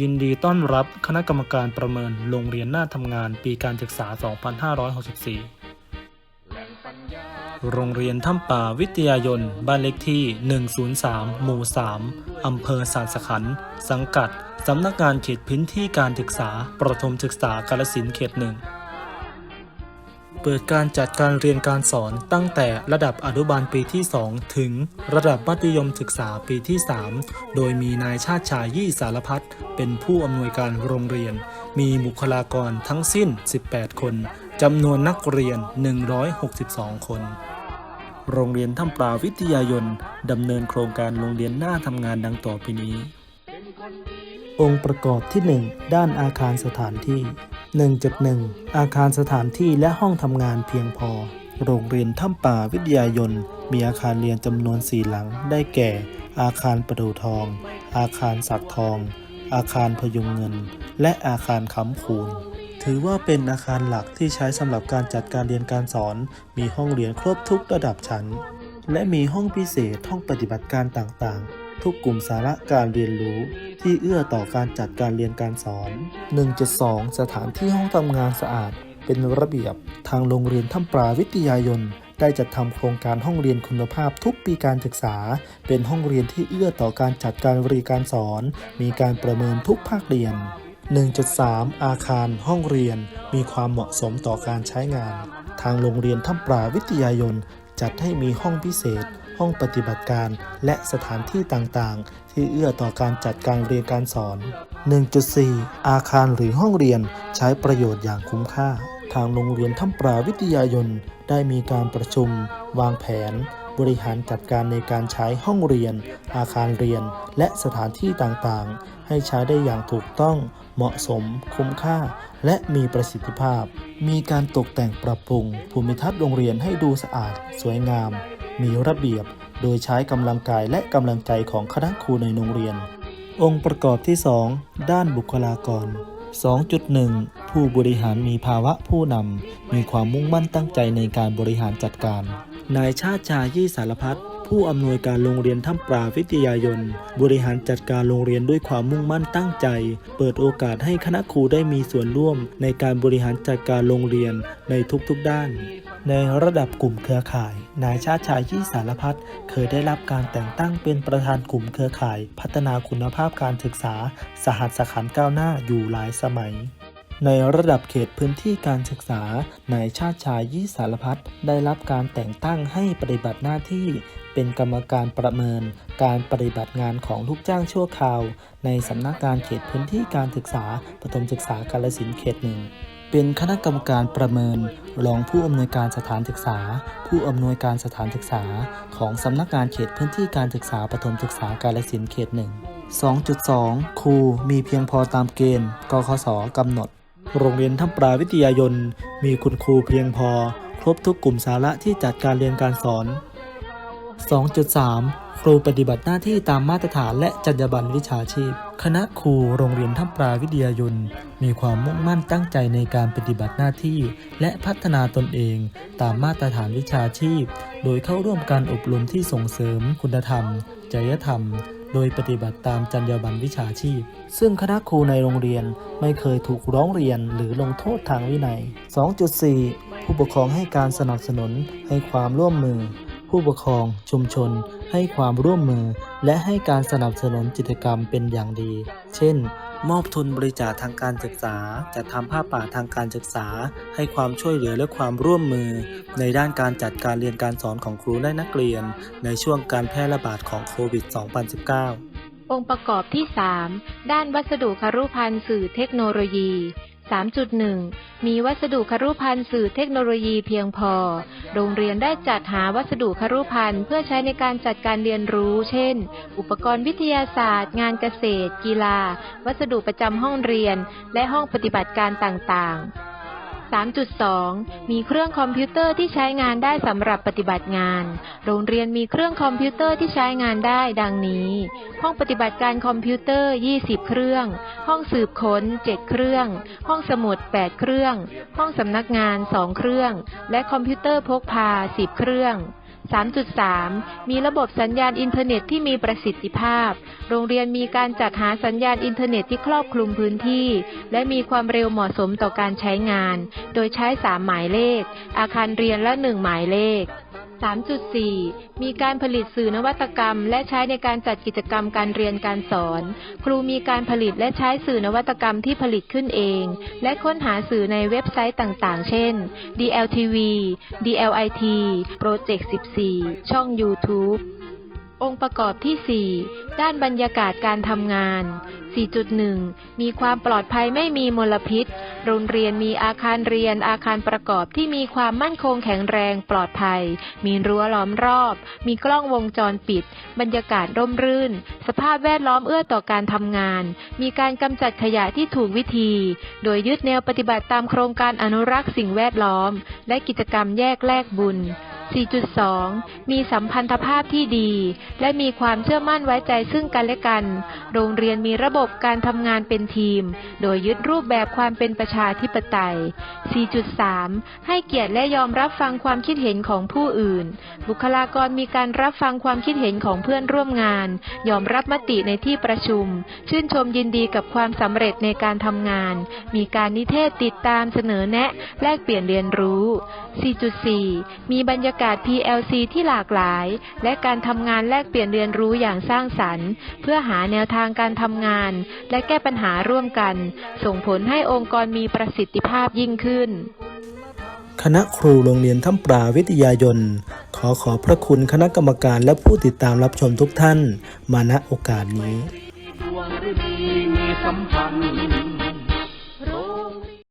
ยินดีต้อนรับคณะกรรมการประเมินโรงเรียนหน้าทำงานปีการศึกษา 2564 โรงเรียนถ้ำป่าวิทยายน บ้านเลขที่ 103 หมู่ 3 อำเภอสานสขัน สังกัด สำนักงานเขตพื้นที่การศึกษา ประถมศึกษากาลสินเขตหนึ่ง เปิดการจัดการเรียนการสอนตั้งแต่ระดับอนุบาลปีที่ 2 ถึงระดับมัธยมศึกษาปีที่ 3 โดยมีนายชาติชายยี่สารพัดเป็นผู้อำนวยการโรงเรียน มีบุคลากรทั้งสิ้น 18 คนจำนวนนักเรียน 162 คน โรงเรียนถ้ำปลาวิทยายนดำเนินโครงการโรงเรียนหน้าทำงานดังต่อไปนี้ องค์ประกอบที่ 1 ด้านอาคารสถานที่ 1.1 อาคารสถานที่และห้องทำงานเพียงพอ โรงเรียนถ้ำป่าวิทยายน มีอาคารเรียนจำนวนสี่หลัง ได้แก่ อาคารประดูทอง อาคารสักทอง อาคารพยุงเงิน และอาคารค้ำคูณถือว่าเป็นอาคารหลักที่ใช้สำหรับการจัดการเรียนการสอน มีห้องเรียนครบทุกระดับชั้น และมีห้องพิเศษ ห้องปฏิบัติการต่างๆ ทุกกลุ่มสาระการเรียนรู้ ที่เอื้อต่อการจัดการเรียนการสอน 1.2 สถานที่ห้องทำงานสะอาด เป็นระเบียบ ทางโรงเรียนถ้ำปลาวิทยายนได้จัดทำโครงการห้องเรียนคุณภาพทุกปีการศึกษา เป็นห้องเรียนที่เอื้อต่อการจัดการเรียนการสอน มีการประเมินทุกภาคเรียน 1.3 อาคารห้องเรียน มีความเหมาะสมต่อการใช้งาน ทางโรงเรียนถ้ำปลาวิทยายนจัดให้มีห้องพิเศษ ห้องปฏิบัติการ และสถานที่ต่างๆ ที่เอื้อต่อการจัดการเรียนการสอน 1.4 อาคารหรือห้องเรียนใช้ประโยชน์อย่างคุ้มค่า ทางโรงเรียนถ้ำปลาวิทยายนได้มีการประชุม วางแผน บริหารจัดการในการใช้ห้องเรียน อาคารเรียน และสถานที่ต่างๆ ให้ใช้ได้อย่างถูกต้อง เหมาะสม คุ้มค่า และมีประสิทธิภาพ มีการตกแต่งปรับปรุง ภูมิทัศน์โรงเรียนให้ดูสะอาด สวยงาม มีระเบียบ โดยใช้กำลังกายและกำลังใจของคณะครูในโรงเรียน องค์ประกอบที่ 2 ด้านบุคลากร 2.1 ผู้บริหารมีภาวะผู้นำ มีความมุ่งมั่นตั้งใจในการบริหารจัดการ นายชาติชายี่สารพัดผู้อำนวยการโรงเรียนถ้ำปลาวิทยายน บริหารจัดการโรงเรียนด้วยความมุ่งมั่นตั้งใจ เปิดโอกาสให้คณะครูได้มีส่วนร่วมในการบริหารจัดการโรงเรียนในทุกๆด้าน ในระดับกลุ่มเครือข่าย นายชาติชายยี่สารพัดเคยได้รับการแต่งตั้งเป็นประธานกลุ่มเครือข่าย พัฒนาคุณภาพการศึกษา สหัสขันก้าวหน้าอยู่หลายสมัย ในระดับเขตพื้นที่การศึกษา นายชาติชายยี่สารพัดได้รับการแต่งตั้งให้ปฏิบัติหน้าที่ เป็นกรรมการประเมิน การปฏิบัติงานของลูกจ้างชั่วคราว ในสำนักงานเขตพื้นที่การศึกษา ประถมศึกษากาลสินเขตหนึ่ง เป็นคณะกรรมการประเมิน รองผู้อำนวยการสถานศึกษา ผู้อำนวยการสถานศึกษา ของสำนักงานเขตพื้นที่การศึกษาประถมศึกษากาลสินเขตหนึ่ง2.2 ครูมีเพียงพอตามเกณฑ์ กคสกำหนด โรงเรียนถ้ำปลาวิทยายน มีคุณครูเพียงพอ ครบทุกกลุ่มสาระที่จัดการเรียนการสอน 2.3 ครูปฏิบัติหน้าที่ตามมาตรฐานและจรรยาบรรณวิชาชีพ คณะครูโรงเรียนถ้ำปลาวิทยายนมีความมุ่งมั่นตั้งใจในการปฏิบัติหน้าที่ และพัฒนาตนเอง ตามมาตรฐานวิชาชีพ โดยเข้าร่วมการอบรมที่ส่งเสริมคุณธรรม จริยธรรมโดยปฏิบัติตามจรรยาบรรณวิชาชีพ ซึ่งคณะครูในโรงเรียนไม่เคยถูกร้องเรียนหรือลงโทษทางวินัย 2.4 ผู้ปกครองให้การสนับสนุนให้ความร่วมมือ ผู้ปกครอง ชุมชน ให้ความร่วมมือ และให้การสนับสนุนกิจกรรมเป็นอย่างดี เช่น มอบทุนบริจาคทางการศึกษาจัดทำผ้าป่าทางการศึกษา ให้ความช่วยเหลือและความร่วมมือ ในด้านการจัดการเรียนการสอนของครูและนักเรียน ในช่วงการแพร่ระบาดของโควิด 2019 องค์ประกอบที่ 3 ด้านวัสดุคารุภัณฑ์สื่อเทคโนโลยี 3.1 มีวัสดุครุภัณฑ์สื่อเทคโนโลยีเพียงพอ โรงเรียนได้จัดหาวัสดุครุภัณฑ์เพื่อใช้ในการจัดการเรียนรู้ เช่น อุปกรณ์วิทยาศาสตร์ งานเกษตร กีฬา วัสดุประจำห้องเรียน และห้องปฏิบัติการต่างๆ 3.2 มีเครื่องคอมพิวเตอร์ที่ใช้งานได้สำหรับปฏิบัติงาน โรงเรียนมีเครื่องคอมพิวเตอร์ที่ใช้งานได้ดังนี้ ห้องปฏิบัติการคอมพิวเตอร์ 20 เครื่อง ห้องสืบค้น 7 เครื่อง ห้องสมุด 8 เครื่อง ห้องสำนักงาน 2 เครื่อง และคอมพิวเตอร์พกพา 10 เครื่อง 3.3 มีระบบสัญญาณอินเทอร์เน็ตที่มีประสิทธิภาพ โรงเรียนมีการจัดหาสัญญาณอินเทอร์เน็ตที่ครอบคลุมพื้นที่ และมีความเร็วเหมาะสมต่อการใช้งาน โดยใช้ 3 หมายเลข อาคารเรียนละ 1 หมายเลข 3.4 มีการผลิตสื่อนวัตกรรม และใช้ในการจัดกิจกรรมการเรียนการสอน ครูมีการผลิตและใช้สื่อนวัตกรรมที่ผลิตขึ้นเอง และค้นหาสื่อในเว็บไซต์ต่างๆ เช่น DLTV DLIT Project 14 ช่อง YouTube องค์ประกอบที่ 4 ด้านบรรยากาศการทำงาน 4.1 มีความปลอดภัยไม่มีมลพิษ โรงเรียนมีอาคารเรียนอาคารประกอบที่มีความมั่นคงแข็งแรงปลอดภัย มีรั้วล้อมรอบ มีกล้องวงจรปิด บรรยากาศร่มรื่น สภาพแวดล้อมเอื้อต่อการทำงาน มีการกำจัดขยะที่ถูกวิธี โดยยึดแนวปฏิบัติตามโครงการอนุรักษ์สิ่งแวดล้อม และกิจกรรมแยกแลกบุญ 4.2 มีสัมพันธภาพที่ดี และมีความเชื่อมั่นไว้ใจซึ่งกันและกัน โรงเรียนมีระบบการทำงานเป็นทีม โดยยึดรูปแบบความเป็นประชาธิปไตย 4.3 ให้เกียรติและยอมรับฟังความคิดเห็นของผู้อื่น บุคลากรมีการรับฟังความคิดเห็นของเพื่อนร่วมงาน ยอมรับมติในที่ประชุม ชื่นชมยินดีกับความสำเร็จในการทำงาน มีการนิเทศติดตามเสนอแนะ แลกเปลี่ยนเรียนรู้ 4.4 มีบรรยากาศการ PLC ที่หลากหลาย และการทำงานแลกเปลี่ยนเรียนรู้อย่างสร้างสรรค์ เพื่อหาแนวทางการทำงาน และแก้ปัญหาร่วมกัน ส่งผลให้องค์กรมีประสิทธิภาพยิ่งขึ้น คณะครูโรงเรียนถ้ำปลาวิทยายน ขอขอบพระคุณคณะกรรมการและผู้ติดตามรับชมทุกท่าน มาณโอกาสนี้